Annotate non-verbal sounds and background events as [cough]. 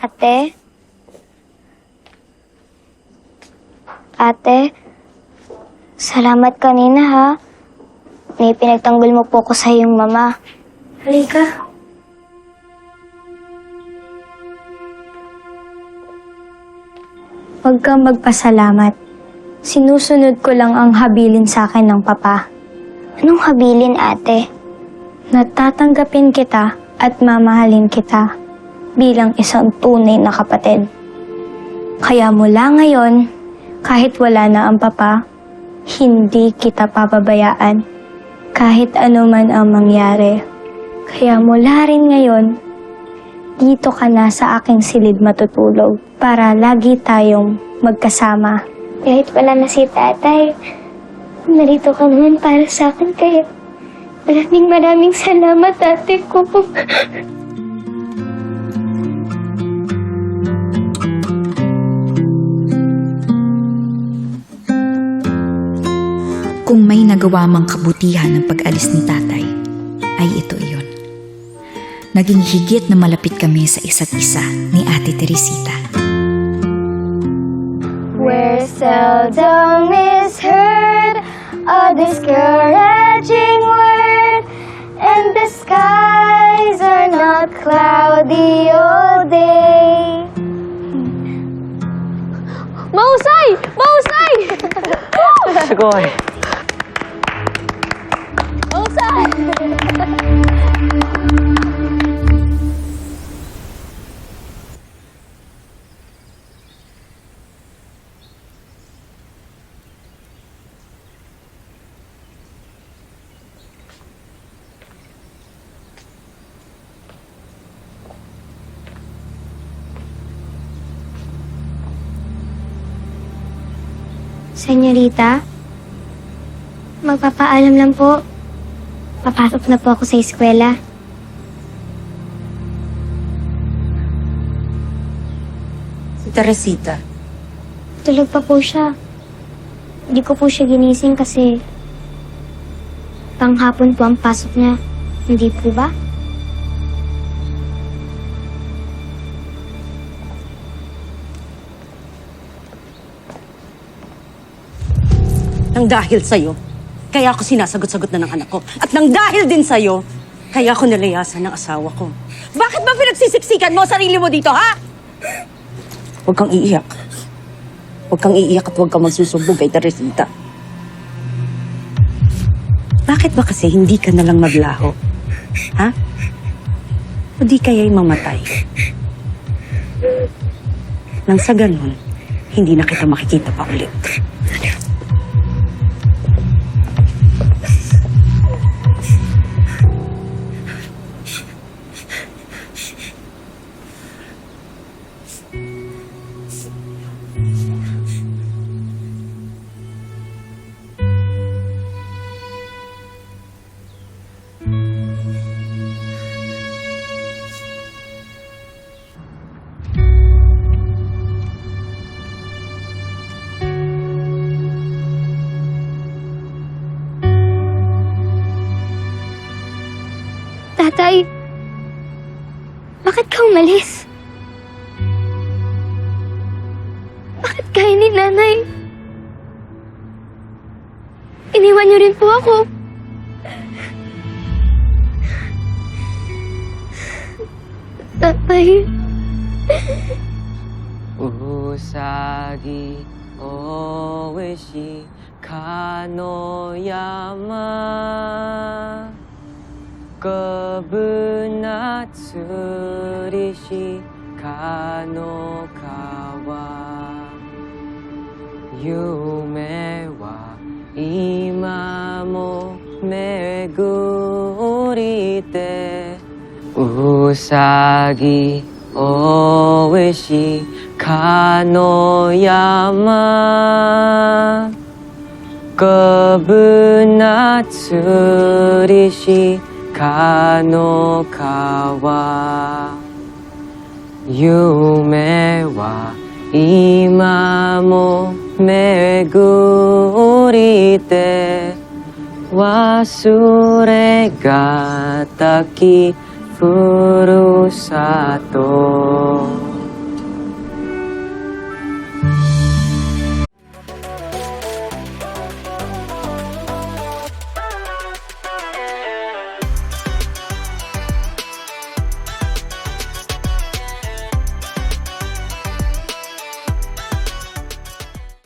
Ate? Ate? Salamat kanina ha. May pinagtanggol mo po ko sa iyong mama. Halika. Huwag kang magpasalamat. Sinusunod ko lang ang habilin sa akin ng papa. Anong habilin, ate? Natatanggapin kita at mamahalin kita bilang isang tunay na kapatid. Kaya mula ngayon, kahit wala na ang papa, hindi kita papabayaan. Kahit ano man ang mangyari. Kaya mula rin ngayon, dito ka na sa aking silid matutulog para lagi tayong magkasama. Kahit wala na si tatay, narito ka naman para sa akin kaya maraming maraming salamat ate ko. [laughs] Kung may nagawa mang kabutihan ng pag-alis ni tatay, ay ito iyon. Naging higit na malapit kami sa isa't isa ni Ate Teresita. Where seldom is heard a discouraging word, and the skies are not cloudy all day. Mausay! Mausay! Sagoy. Mausay! Senyorita, magpapaalam lang po. Papasok na po ako sa eskwela. Si Teresita. Tulog pa po siya. Hindi ko po siya ginising kasi panghapon po ang pasok niya. Hindi po ba? Nang dahil sa'yo, kaya ako sinasagot-sagot na ng anak ko. At nang dahil din sa'yo, kaya ako nalayasan ng asawa ko. Bakit ba pinagsisiksikan mo sarili mo dito, ha? Huwag kang iiyak. Huwag kang iiyak at huwag kang magsusumbong kay Teresita. Bakit ba kasi hindi ka nalang maglaho? Ha? O di kaya'y mamatay? Nang sa ganun, hindi na kita makikita pa ulit. Tatay, bakit ka umalis? Bakit kaya ni nanay? Iniwan niyo rin po ako. Tatay, Usagi oishi ぶ夫な釣りしかの川。夢は今も巡りてうさぎおいしかの山。Kebunat suri かの川夢は今も巡りて忘れがたきふるさと。